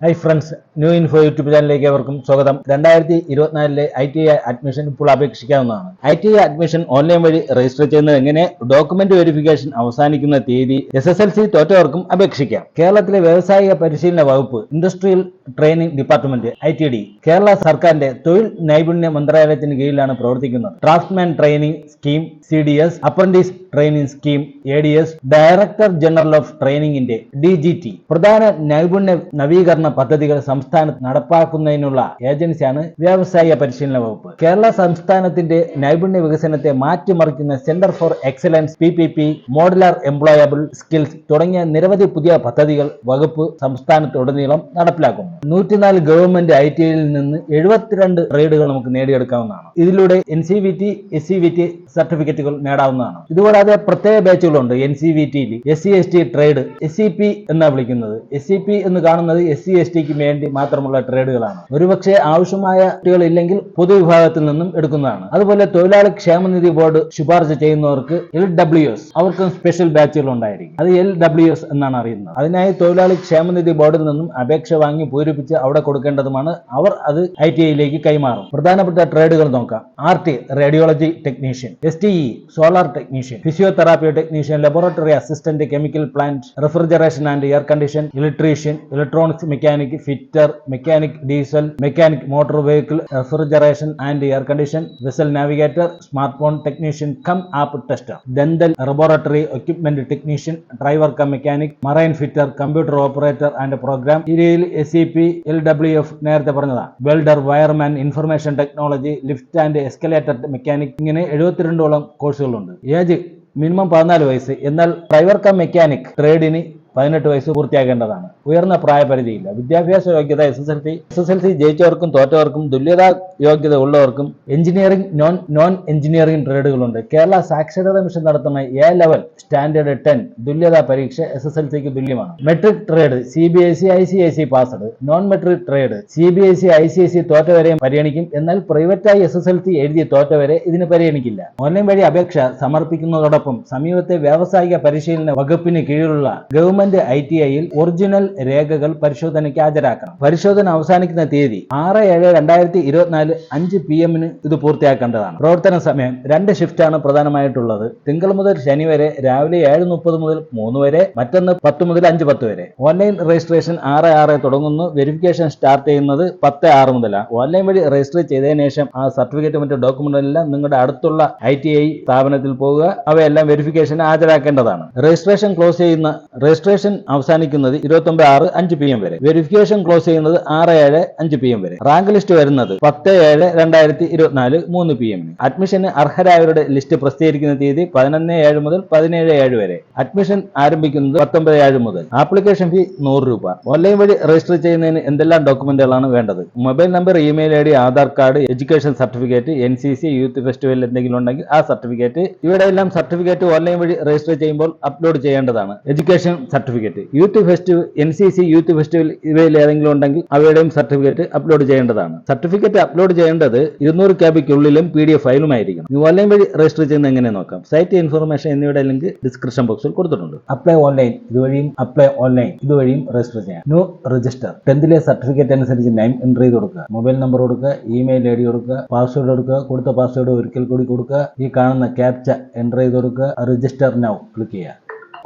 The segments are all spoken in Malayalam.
Hi friends new info YouTube ചാനലിലേക്ക് അവർക്കും സ്വാഗതം. രണ്ടായിരത്തി ഇരുപത്തിനാലിലെ ഐ ടി ഐ അഡ്മിഷൻ ഇപ്പോൾ അപേക്ഷിക്കാവുന്നതാണ്. I T I admission online വഴി രജിസ്റ്റർ ചെയ്യുന്നത് എങ്ങനെ? ഡോക്യുമെന്റ് വെരിഫിക്കേഷൻ അവസാനിക്കുന്ന തീയതി എസ് എസ് എൽ സി തോറ്റവർക്കും അപേക്ഷിക്കാം. കേരളത്തിലെ വ്യവസായിക പരിശീലന വകുപ്പ് industrial training department I T D Kerala സർക്കാരിന്റെ തൊഴിൽ നൈപുണ്യ മന്ത്രാലയത്തിന് കീഴിലാണ് പ്രവർത്തിക്കുന്നത്. Draftsman training scheme C D S apprentice training scheme A D S director general of ട്രെയിനിംഗിന്റെ D G T പ്രധാന നൈപുണ്യ നവീകരണ പദ്ധതികൾ സംസ്ഥാനത്ത് നടപ്പാക്കുന്നതിനുള്ള ഏജൻസിയാണ് വ്യാവസായിക പരിശീലന വകുപ്പ്. കേരള സംസ്ഥാനത്തിന്റെ നൈപുണ്യ വികസനത്തെ മാറ്റിമറിക്കുന്ന centre for excellence P P P modular employable skills തുടങ്ങിയ നിരവധി പുതിയ പദ്ധതികൾ വകുപ്പ് സംസ്ഥാനത്തുടനീളം നടപ്പിലാക്കും നൂറ്റിനാല് ഗവൺമെന്റ് ഐ ടി ഐയിൽ നിന്ന് എഴുപത്തിരണ്ട് ട്രേഡുകൾ നമുക്ക് നേടിയെടുക്കാവുന്നതാണ്. ഇതിലൂടെ N C V T S C V T സർട്ടിഫിക്കറ്റുകൾ നേടാവുന്നതാണ്. ഇതുകൂടാതെ പ്രത്യേക ബാച്ചുകളുണ്ട്. എൻ സി വി ടിയിൽ S C S T trade S C P എന്നാണ് വിളിക്കുന്നത്. എസ് സി പി എന്ന് കാണുന്നത് എസ് സി എസ് ടിക്ക് വേണ്ടി മാത്രമുള്ള ട്രേഡുകളാണ്. ഒരുപക്ഷെ ആവശ്യമായ ഇല്ലെങ്കിൽ പൊതുവിഭാഗത്തിൽ നിന്നും എടുക്കുന്നതാണ്. അതുപോലെ തൊഴിലാളി ക്ഷേമനിധി ബോർഡ് ശുപാർശ ചെയ്യുന്നവർക്ക് എൽ ഡബ്ല്യു എസ് അവർക്കും സ്പെഷ്യൽ ബാച്ചുകൾ ഉണ്ടായിരിക്കും. അത് എൽ ഡബ്ല്യു എസ് എന്നാണ് അറിയുന്നത്. അതിനായി തൊഴിലാളി ക്ഷേമനിധി ബോർഡിൽ നിന്നും അപേക്ഷ വാങ്ങി പൂരിപ്പിച്ച് അവിടെ കൊടുക്കേണ്ടതുമാണ്. അവർ അത് ഐ ടി ഐയിലേക്ക് കൈമാറും. പ്രധാനപ്പെട്ട ട്രേഡുകൾ നോക്കാം. R T radiology technician. S T E solar technician. Physiotherapy technician laboratory assistant chemical plant refrigeration and air condition electrician electronics mechanic fitter mechanic diesel mechanic motor vehicle refrigeration and air condition vessel navigator smart phone technician cum app tester dental laboratory equipment technician driver cum mechanic marine fitter computer operator and program ഇരയിൽ S C P L W F നേരത്തെ പറഞ്ഞതാണ് welder wireman information technology lift and escalator mechanic ഇങ്ങനെ എഴുപത്തിരണ്ടോളം കോഴ്സുകളുണ്ട് ഏജ് മിനിമം പതിനാല് വയസ്സ്. എന്നാൽ ഡ്രൈവർ കം മെക്കാനിക് ട്രേഡിന് പതിനെട്ട് വയസ്സ് പൂർത്തിയാക്കേണ്ടതാണ് ഉയർന്ന പ്രായപരിധിയില്ല. വിദ്യാഭ്യാസ യോഗ്യത S S L C S S L C ജയിച്ചവർക്കും തോറ്റവർക്കും തുല്യതാ യോഗ്യത ഉള്ളവർക്കും എഞ്ചിനീയറിംഗ് നോൺ നോൺ എഞ്ചിനീയറിംഗ് ട്രേഡുകളുണ്ട് കേരള സാക്ഷരതാ മിഷൻ നടത്തുന്ന എ ലെവൽ സ്റ്റാൻഡേർഡ് ടെൻ തുല്യതാ പരീക്ഷ എസ് എസ് എൽ സിക്ക് തുല്യമാണ്. Metric trade C B S C I C I C passed non metric trade C B S C I C I C തോറ്റവരെയും പരിഗണിക്കും. എന്നാൽ പ്രൈവറ്റായി എസ് എസ് എൽ സി എഴുതിയ തോറ്റവരെ ഇതിന് പരിഗണിക്കില്ല. ഓൺലൈൻ വഴി അപേക്ഷ സമർപ്പിക്കുന്നതോടൊപ്പം സമീപത്തെ വ്യാവസായിക പരിശീലന വകുപ്പിന് കീഴിലുള്ള ഗവൺമെന്റ് ഐ ടി ഐയിൽ ഒറിജിനൽ രേഖകൾ പരിശോധനയ്ക്ക് ഹാജരാക്കണം. പരിശോധന അവസാനിക്കുന്ന തീയതി ആറ് ഏഴ് രണ്ടായിരത്തി ഇരുപത്തിനാല് അഞ്ച് പി എമ്മിന് ഇത് പൂർത്തിയാക്കേണ്ടതാണ്. പ്രവർത്തന സമയം രണ്ട് ഷിഫ്റ്റാണ് പ്രധാനമായിട്ടുള്ളത്. തിങ്കൾ മുതൽ ശനി വരെ രാവിലെ ഏഴ് മുപ്പത് മുതൽ മൂന്ന് വരെ മറ്റൊന്ന് പത്ത് മുതൽ അഞ്ച് പത്ത് വരെ. ഓൺലൈൻ രജിസ്ട്രേഷൻ ആറ് ആറ് തുടങ്ങുന്നു. വെരിഫിക്കേഷൻ സ്റ്റാർട്ട് ചെയ്യുന്നത് പത്ത് ആറ് മുതലാണ്. ഓൺലൈൻ വഴി രജിസ്റ്റർ ചെയ്തതിനു ശേഷം ആ സർട്ടിഫിക്കറ്റ് മറ്റു ഡോക്യുമെന്റ് എല്ലാം നിങ്ങളുടെ അടുത്തുള്ള ഐ ടി ഐ സ്ഥാപനത്തിൽ പോവുക. അവയെല്ലാം വെരിഫിക്കേഷൻ ഹാജരാക്കേണ്ടതാണ്. രജിസ്ട്രേഷൻ ക്ലോസ് ചെയ്യുന്ന രജിസ്ട്രേഷൻ അവസാനിക്കുന്നത് ഇരുപത്തി ഒമ്പത് ആറ് അഞ്ച് പി എം വരെ. വെരിഫിക്കേഷൻ ക്ലോസ് ചെയ്യുന്നത് ആറ് ഏഴ് അഞ്ച് പി എം വരെ. റാങ്ക് ലിസ്റ്റ് വരുന്നത് പത്ത് ഏഴ് രണ്ടായിരത്തി ഇരുപത്തിനാല് മൂന്ന് പി എമ്മിന് അഡ്മിഷന് അർഹരായവരുടെ ലിസ്റ്റ് പ്രസിദ്ധീകരിക്കുന്ന തീയതി പതിനൊന്ന് ഏഴ് മുതൽ പതിനേഴ് ഏഴ് വരെ. അഡ്മിഷൻ ആരംഭിക്കുന്നത് പത്തൊമ്പത് ഏഴ് മുതൽ. ആപ്ലിക്കേഷൻ ഫീ നൂറ് രൂപ. ഓൺലൈൻ വഴി രജിസ്റ്റർ ചെയ്യുന്നതിന് എന്തെല്ലാം ഡോക്യുമെന്റുകളാണ് വേണ്ടത്? Mobile number email I D Aadhaar card education certificate N C C youth festival എന്തെങ്കിലും ഉണ്ടെങ്കിൽ ആ സർട്ടിഫിക്കറ്റ്. ഇവിടെ എല്ലാം സർട്ടിഫിക്കറ്റ് ഓൺലൈൻ വഴി രജിസ്റ്റർ ചെയ്യുമ്പോൾ അപ്ലോഡ് ചെയ്യേണ്ടതാണ്. Education certificate. Youth festival N C C youth festival ഇവയിൽ ഏതെങ്കിലും ഉണ്ടെങ്കിൽ അവയുടെയും സർട്ടിഫിക്കറ്റ് അപ്ലോഡ് ചെയ്യേണ്ടതാണ്. സർട്ടിഫിക്കറ്റ് അപ്ലോഡ് ചെയ്യേണ്ടത് ഇരുന്നൂറ് ക്യാബിക്കുള്ളിലും പി ഡി എഫ് ഫയലുമായിരിക്കണം. ഈ ഓൺലൈൻ വഴി രജിസ്റ്റർ ചെയ്യുന്ന എങ്ങനെ നോക്കാം? സൈറ്റ് ഇൻഫർമേഷൻ എന്നിവയുടെ ലിങ്ക് ഡിസ്ക്രിപ്ഷൻ ബോക്സിൽ കൊടുത്തിട്ടുണ്ട്. അപ്ലൈ ഓൺലൈൻ ഇതുവഴിയും അപ്ലൈ ഓൺലൈൻ ഇതുവഴിയും രജിസ്റ്റർ ചെയ്യാം. ന്യൂ രജിസ്റ്റർ ടെൻത്തിലെ സർട്ടിഫിക്കറ്റ് അനുസരിച്ച് നെയിം എൻട്രി ചെയ്ത് കൊടുക്കുക. മൊബൈൽ നമ്പർ കൊടുക്കുക ഇമെയിൽ ഐ ഡി കൊടുക്കുക പാസ്വേഡ് കൊടുക്കുക കൊടുത്ത പാസ്വേഡ് ഒരിക്കൽ കൂടി കൊടുക്കുക ഈ കാണുന്ന ക്യാപ്ച എന്റർ ചെയ്ത് കൊടുക്കുക രജിസ്റ്റർ നൗ ക്ലിക്ക് ചെയ്യുക.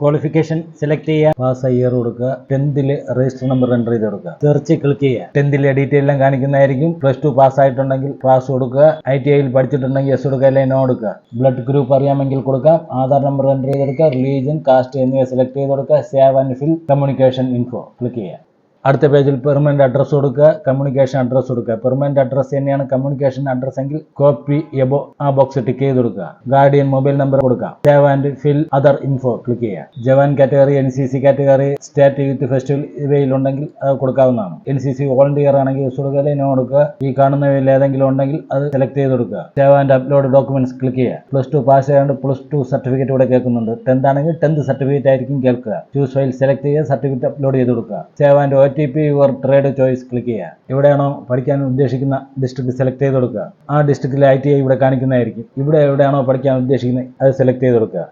ക്വാളിഫിക്കേഷൻ സെലക്ട് ചെയ്യുക പാസ് ഇയർ കൊടുക്കുക. ടെൻത്തിൽ രജിസ്റ്റർ നമ്പർ എന്റർ ചെയ്ത് കൊടുക്കുക. സെർച്ച് ക്ലിക്ക് ചെയ്യുക. ടെൻത്തിലെ ഡീറ്റെയിൽ എല്ലാം കാണിക്കുന്നതായിരിക്കും. പ്ലസ് ടു പാസ് ആയിട്ടുണ്ടെങ്കിൽ പാസ് കൊടുക്കുക. ഐ ടി ഐയിൽ പഠിച്ചിട്ടുണ്ടെങ്കിൽ എസ് കൊടുക്കുക അല്ലെങ്കിൽ നോ കൊടുക്കുക. ബ്ലഡ് ഗ്രൂപ്പ് അറിയാമെങ്കിൽ കൊടുക്കാം. ആധാർ നമ്പർ എന്റർ ചെയ്ത് കൊടുക്കുക. റിലീജിയൻ കാസ്റ്റ് എന്നിവ സെലക്ട് ചെയ്ത് കൊടുക്കുക. Save and fill communication info click ചെയ്യുക. അടുത്ത പേജിൽ പെർമനന്റ് അഡ്രസ്സ് കൊടുക്കുക കമ്മ്യൂണിക്കേഷൻ അഡ്രസ്സ് കൊടുക്കുക. പെർമനന്റ് അഡ്രസ്സ് തന്നെയാണ് കമ്മ്യൂണിക്കേഷൻ അഡ്രസ് എങ്കിൽ കോപ്പി എബോ ആ ബോക്സ് ടിക്ക് ചെയ്ത് കൊടുക്കുക. ഗാർഡിയൻ മൊബൈൽ നമ്പർ കൊടുക്കുക. Save and fill other info click ചെയ്യുക. Jawan category N C C category state youth festival ഇവയിലുണ്ടെങ്കിൽ അത് കൊടുക്കാവുന്നതാണ്. എൻ സി സി വോളണ്ടിയർ ആണെങ്കിൽ യൂസ് കൊടുക്കുക അല്ലെങ്കിൽ കൊടുക്കുക. ഈ കാണുന്നവയിൽ ഏതെങ്കിലും ഉണ്ടെങ്കിൽ അത് സെലക്ട് ചെയ്ത് കൊടുക്കുക. Save and upload documents click ചെയ്യുക. പ്ലസ് ടു പാസ് ചെയ്യാണ്ട് പ്ലസ് ടു സർട്ടിഫിക്കറ്റ് ഇവിടെ കേൾക്കുന്നുണ്ട്. ടെൻത്ത് ആണെങ്കിൽ ടെൻത്ത് സർട്ടിഫിക്കറ്റ് ആയിരിക്കും കേൾക്കുക. ചൂസ് ഫയൽ സെലക്ട് ചെയ്യുക സർട്ടിഫിക്കറ്റ് അപ്ലോഡ് ചെയ്ത് കൊടുക്കുക. Save and T P your trade choice click ചെയ്യുക. എവിടെയാണോ പഠിക്കാൻ ഉദ്ദേശിക്കുന്ന ഡിസ്ട്രിക്ട് സെലക്ട് ചെയ്ത് കൊടുക്കുക. ആ ഡിസ്ട്രിക്റ്റിലെ ഐ ടി ഐ ഇവിടെ കാണിക്കുന്നതായിരിക്കും. ഇവിടെ എവിടെയാണോ പഠിക്കാൻ ഉദ്ദേശിക്കുന്നത് അത് സെലക്ട് ചെയ്ത് കൊടുക്കുക.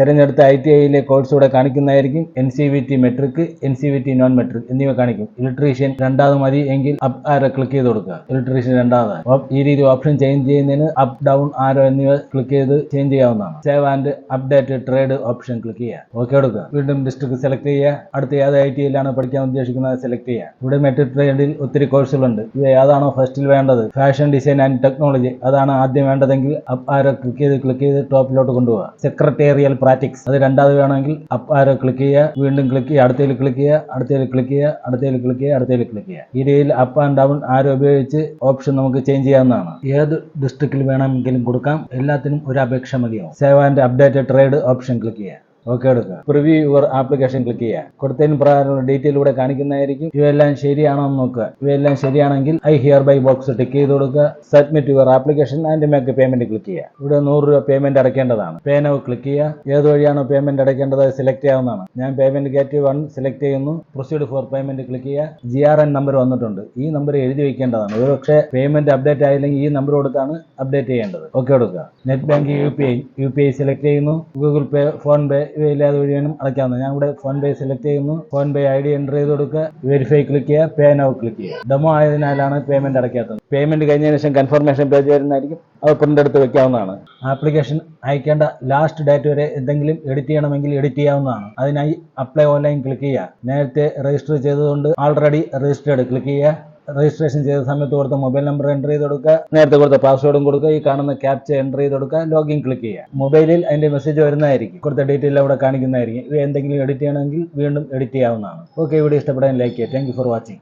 തിരഞ്ഞെടുത്ത ഐ ടി ഐയിലെ കോഴ്സ് ഇവിടെ കാണിക്കുന്നതായിരിക്കും. N C V T matric N C V T non matric എന്നിവ കാണിക്കും. ഇലക്ട്രീഷ്യൻ രണ്ടാമത് മതി എങ്കിൽ അപ്പ് ആരോ ക്ലിക്ക് ചെയ്ത് കൊടുക്കുക. ഇലക്ട്രീഷ്യൻ രണ്ടാമതായി ഓപ്- ഈ രീതി ഓപ്ഷൻ ചേഞ്ച് ചെയ്യുന്നതിന് അപ്പ് ഡൗൺ ആരോ എന്നിവ ക്ലിക്ക് ചെയ്ത് ചേഞ്ച് ചെയ്യാവുന്നതാണ്. Save and update trade option click ചെയ്യുക. ഓക്കെ കൊടുക്കുക. വീണ്ടും ഡിസ്ട്രിക്ട് സെലക്ട് ചെയ്യുക. അടുത്ത ഏത് ഐ ടി ഐയിലാണ് പഠിക്കാൻ ഉദ്ദേശിക്കുന്നത് സെലക്ട് ചെയ്യുക. ഇവിടെ മെട്രിക് ട്രേഡിൽ ഒത്തിരി കോഴ്സുകളുണ്ട് ഇവ ഏതാണോ ഫസ്റ്റിൽ വേണ്ടത്? ഫാഷൻ ഡിസൈൻ ആൻഡ് ടെക്നോളജി അതാണ് ആദ്യം വേണ്ടതെങ്കിൽ അപ്പ് ആരോ ക്ലിക്ക് ചെയ്ത് ക്ലിക്ക് ചെയ്ത് ടോപ്പിലോട്ട് കൊണ്ടുപോകുക സെക്രട്ടേറിയൽ പ്രാക്ടിക്സ് അത് രണ്ടാമത് വേണമെങ്കിൽ അപ്പ് ആരോ ക്ലിക്ക് ചെയ്യുക വീണ്ടും ക്ലിക്ക് ചെയ്യുക അടുത്തതിൽ ക്ലിക്ക് ചെയ്യുക അടുത്തതിൽ ക്ലിക്ക് ചെയ്യുക അടുത്തതിൽ ക്ലിക്ക് ചെയ്യുക അടുത്തതിൽ ക്ലിക്ക് ചെയ്യുക. ഈ രീതിയിൽ അപ്പ് ആൻഡ് ഡൗൺ ആരോ ഉപയോഗിച്ച് ഓപ്ഷൻ നമുക്ക് ചേഞ്ച് ചെയ്യാവുന്നതാണ്. ഏത് ഡിസ്ട്രിക്റ്റിൽ വേണമെങ്കിലും കൊടുക്കാം. എല്ലാത്തിനും ഒരു അപേക്ഷ മതിയാവും. Save and update trade option click ചെയ്യുക. ഓക്കെ എടുക്കുക. പ്രിവ്യൂ യുവർ ആപ്ലിക്കേഷൻ ക്ലിക്ക് ചെയ്യുക. കൊടുത്തതിന് പ്രകാരമുള്ള ഡീറ്റെയിൽ ഇവിടെ കാണിക്കുന്നതായിരിക്കും. ഇവയെല്ലാം ശരിയാണോ എന്ന് നോക്കുക. ഇവയെല്ലാം ശരിയാണെങ്കിൽ I hereby box tick ചെയ്ത് കൊടുക്കുക. Submit your application and make payment click ചെയ്യുക. ഇവിടെ നൂറ് രൂപ പേയ്മെന്റ് അടയ്ക്കേണ്ടതാണ്. പേ ക്ലിക്ക് ചെയ്യുക. ഏത് വഴിയാണോ പേയ്മെന്റ് അടയ്ക്കേണ്ടത് സെലക്ട് ചെയ്യാവുന്നതാണ്. ഞാൻ പേയ്മെന്റ് ഗേറ്റ് വൺ സെലക്ട് ചെയ്യുന്നു. പ്രൊസീഡ് ഫോർ പേയ്മെന്റ് ക്ലിക്ക് ചെയ്യുക. ജി ആർ എൻ നമ്പർ വന്നിട്ടുണ്ട്. ഈ നമ്പർ എഴുതി വെക്കേണ്ടതാണ്. ഒരുപക്ഷെ പേയ്മെന്റ് അപ്ഡേറ്റ് ആയില്ലെങ്കിൽ ഈ നമ്പർ കൊടുത്താണ് അപ്ഡേറ്റ് ചെയ്യേണ്ടത്. ഓക്കെ കൊടുക്കുക net banking U P I U P I select ചെയ്യുന്നു. ഗൂഗിൾ പേ ഫോൺ പേ ഇവയില്ലാതെ വഴി വേണം അടയ്ക്കാവുന്നത്. ഞാൻ ഇവിടെ ഫോൺ പേ സെലക്ട് ചെയ്യുന്നു. PhonePe I D enter ചെയ്ത് കൊടുക്കുക. വെരിഫൈ ക്ലിക്ക് ചെയ്യുക. പേ നൗ ക്ലിക്ക് ചെയ്യുക. ഡെമോ ആയതിനാലാണ് പേയ്മെന്റ് അടയ്ക്കാത്തത്. പേയ്മെന്റ് കഴിഞ്ഞതിന് ശേഷം കൺഫർമേഷൻ പേജ് വരുന്നതായിരിക്കും. അത് പ്രിന്റ് എടുത്ത് വെക്കാവുന്നതാണ്. ആപ്ലിക്കേഷൻ അയക്കേണ്ട ലാസ്റ്റ് ഡേറ്റ് വരെ എന്തെങ്കിലും എഡിറ്റ് ചെയ്യണമെങ്കിൽ എഡിറ്റ് ചെയ്യാവുന്നതാണ്. അതിനായി അപ്ലൈ ഓൺലൈൻ ക്ലിക്ക് ചെയ്യുക. നേരത്തെ രജിസ്റ്റർ ചെയ്തതുകൊണ്ട് ആൾറെഡി രജിസ്റ്റേർഡ് ക്ലിക്ക് ചെയ്യുക. രജിസ്ട്രേഷൻ ചെയ്ത സമയത്ത് കൊടുത്ത മൊബൈൽ നമ്പർ എന്റർ ചെയ്ത് കൊടുക്കുക നേരത്തെ കൊടുത്ത പാസ്വേഡും കൊടുക്കുക. ഈ കാണുന്ന ക്യാപ്ച എന്റർ ചെയ്ത് കൊടുക്കുക ലോഗിൻ ക്ലിക്ക് ചെയ്യുക മൊബൈലിൽ അതിന്റെ മെസ്സേജ് വരുന്നതായിരിക്കും. കൊടുത്ത ഡീറ്റെയിൽ അവിടെ കാണിക്കുന്നതായിരിക്കും. ഇവ എന്തെങ്കിലും എഡിറ്റ് ചെയ്യണമെങ്കിൽ വീണ്ടും എഡിറ്റ് ചെയ്യാവുന്നതാണ്. ഓക്കെ വീഡിയോ ഇഷ്ടപ്പെടാൻ ലൈക്ക് ചെയ്യുക. Thank for watching